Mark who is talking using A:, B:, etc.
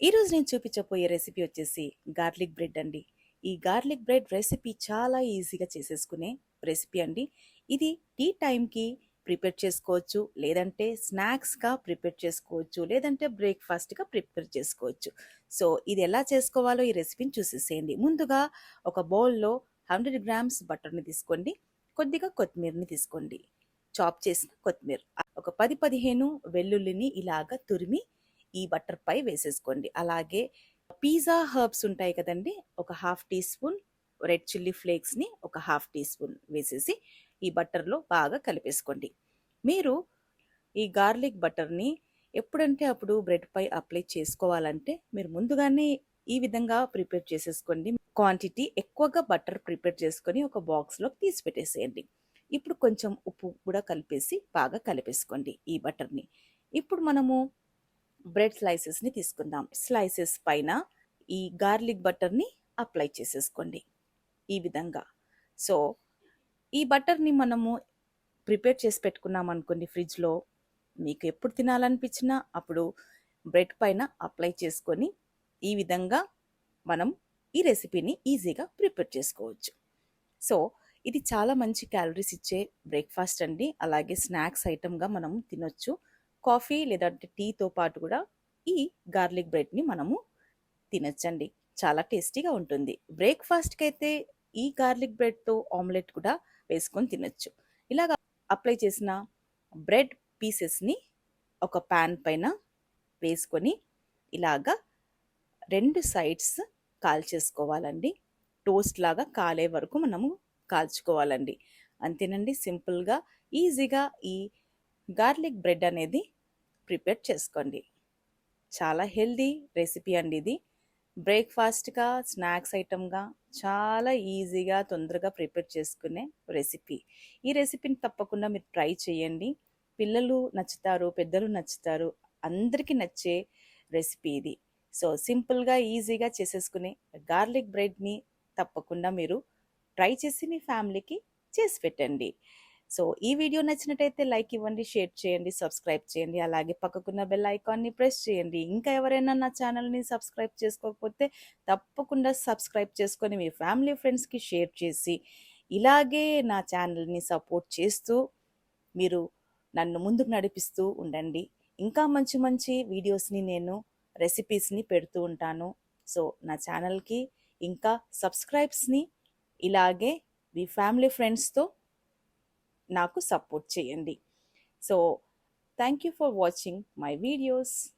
A: ఈరోజు నేను చూపించబోయే రెసిపీ వచ్చేసి గార్లిక్ బ్రెడ్ అండి. ఈ గార్లిక్ బ్రెడ్ రెసిపీ చాలా ఈజీగా చేసేసుకునే రెసిపీ అండి. ఇది టీ టైంకి ప్రిపేర్ చేసుకోవచ్చు లేదంటే స్నాక్స్గా ప్రిపేర్ చేసుకోవచ్చు లేదంటే బ్రేక్ఫాస్ట్గా ప్రిపేర్ చేసుకోవచ్చు. సో ఇది ఎలా చేసుకోవాలో ఈ రెసిపీని చూసేసేయండి. ముందుగా ఒక బౌల్లో హండ్రెడ్ గ్రామ్స్ బటర్ని తీసుకోండి. కొద్దిగా కొత్తిమీరని తీసుకోండి. చాప్ చేసిన కొత్తిమీర. ఒక పది పదిహేను వెల్లుల్లిని ఇలాగ తురిమి ఈ బటర్ పై వేసేసుకోండి. అలాగే పిజ్జా హర్బ్స్ ఉంటాయి కదండి ఒక half teaspoon red chilli ఫ్లేక్స్ని ఒక హాఫ్ టీ స్పూన్ వేసేసి ఈ బటర్లో బాగా కలిపేసుకోండి. మీరు ఈ గార్లిక్ బటర్ని ఎప్పుడంటే అప్పుడు బ్రెడ్ పై అప్లై చేసుకోవాలంటే మీరు ముందుగానే ఈ విధంగా ప్రిపేర్ చేసేసుకోండి. క్వాంటిటీ ఎక్కువగా బటర్ ప్రిపేర్ చేసుకొని ఒక బాక్స్లోకి తీసి పెట్టేసేయండి. ఇప్పుడు కొంచెం ఉప్పు కూడా కలిపేసి బాగా కలిపేసుకోండి ఈ బటర్ని ఇప్పుడు మనము బ్రెడ్ స్లైసెస్ని తీసుకుందాం. స్లైసెస్ పైన ఈ గార్లిక్ బటర్ని అప్లై చేసేసుకోండి. ఈ విధంగా. సో ఈ బటర్ని మనము ప్రిపేర్ చేసి పెట్టుకున్నాం అనుకోండి ఫ్రిడ్జ్లో. మీకు ఎప్పుడు తినాలనిపించినా అప్పుడు బ్రెడ్ పైన అప్లై చేసుకొని ఈ విధంగా మనం ఈ రెసిపీని ఈజీగా ప్రిపేర్ చేసుకోవచ్చు. సో ఇది చాలా మంచి క్యాలరీస్ ఇచ్చే బ్రేక్ఫాస్ట్ అండి. అలాగే స్నాక్స్ ఐటమ్గా మనం తినొచ్చు. కాఫీ లేదా టీతో పాటు కూడా ఈ గార్లిక్ బ్రెడ్ని మనము తినచ్చండి. చాలా టేస్టీగా ఉంటుంది. బ్రేక్ఫాస్ట్కి అయితే ఈ గార్లిక్ బ్రెడ్తో ఆమ్లెట్ కూడా వేసుకొని తినచ్చు. ఇలాగ అప్లై చేసిన బ్రెడ్ పీసెస్ని ఒక ప్యాన్ పైన వేసుకొని ఇలాగా రెండు సైడ్స్ కాల్చేసుకోవాలండి. టోస్ట్ లాగా కాలే వరకు మనము కాల్చుకోవాలండి. అంతేనండి సింపుల్గా ఈజీగా ఈ గార్లిక్ బ్రెడ్ అనేది ప్రిపేర్ చేసుకోండి. చాలా హెల్దీ రెసిపీ అండి ఇది. బ్రేక్ఫాస్ట్గా స్నాక్స్ ఐటమ్గా చాలా ఈజీగా తొందరగా ప్రిపేర్ చేసుకునే రెసిపీ. ఈ రెసిపీని తప్పకుండా మీరు ట్రై చేయండి. పిల్లలు నచ్చుతారు పెద్దలు నచ్చుతారు అందరికీ నచ్చే రెసిపీ ఇది. సో సింపుల్గా ఈజీగా చేసేసుకునే గార్లిక్ బ్రెడ్ని తప్పకుండా మీరు ట్రై చేసి మీ ఫ్యామిలీకి చేసి పెట్టండి. సో ఈ వీడియో నచ్చినట్టయితే లైక్ ఇవ్వండి షేర్ చేయండి సబ్స్క్రైబ్ చేయండి. అలాగే పక్కకున్న బెల్ ఐకాన్ని ప్రెస్ చేయండి. ఇంకా ఎవరైనా నా ఛానల్ని సబ్స్క్రైబ్ చేసుకోకపోతే తప్పకుండా సబ్స్క్రైబ్ చేసుకొని మీ ఫ్యామిలీ ఫ్రెండ్స్కి షేర్ చేసి ఇలాగే నా ఛానల్ని సపోర్ట్ చేస్తూ మీరు నన్ను ముందుకు నడిపిస్తూ ఉండండి. ఇంకా మంచి మంచి వీడియోస్ని నేను రెసిపీస్ని పెడుతూ ఉంటాను. సో నా ఛానల్కి ఇంకా సబ్స్క్రైబ్స్ని ఇలాగే మీ ఫ్యామిలీ ఫ్రెండ్స్తో నాకు సపోర్ట్ చేయండి. So thank you for watching my videos